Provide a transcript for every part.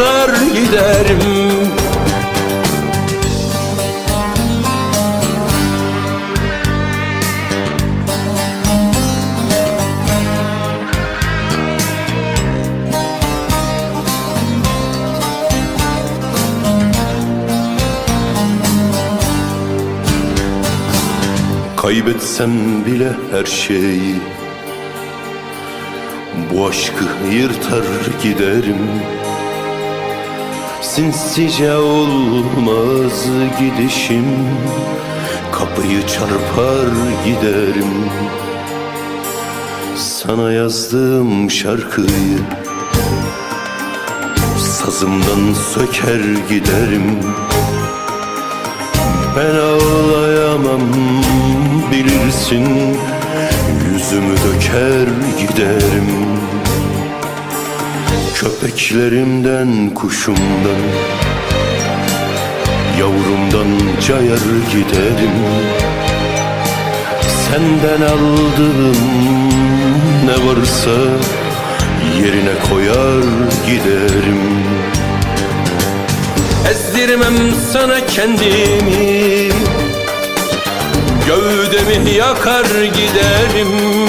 patlar giderim. Kaybetsem bile her şeyi Bu aşkı yırtar giderim Sinsice olmaz gidişim Kapıyı çarpar giderim. Sana yazdığım şarkıyı Sazımdan söker giderim. Ben ağlayamam bilirsin Yüzümü döker giderim Köpeklerimden kuşumdan Yavrumdan cayar giderim. Senden aldığım ne varsa Yerine koyar giderim. Ezdirmem sana kendimi Gövdemi yakar giderim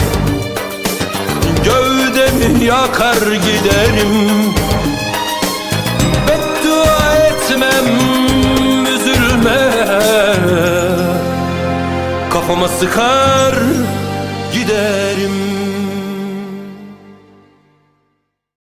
yakar giderim. Beddua etmem üzülme. Kafama sıkar giderim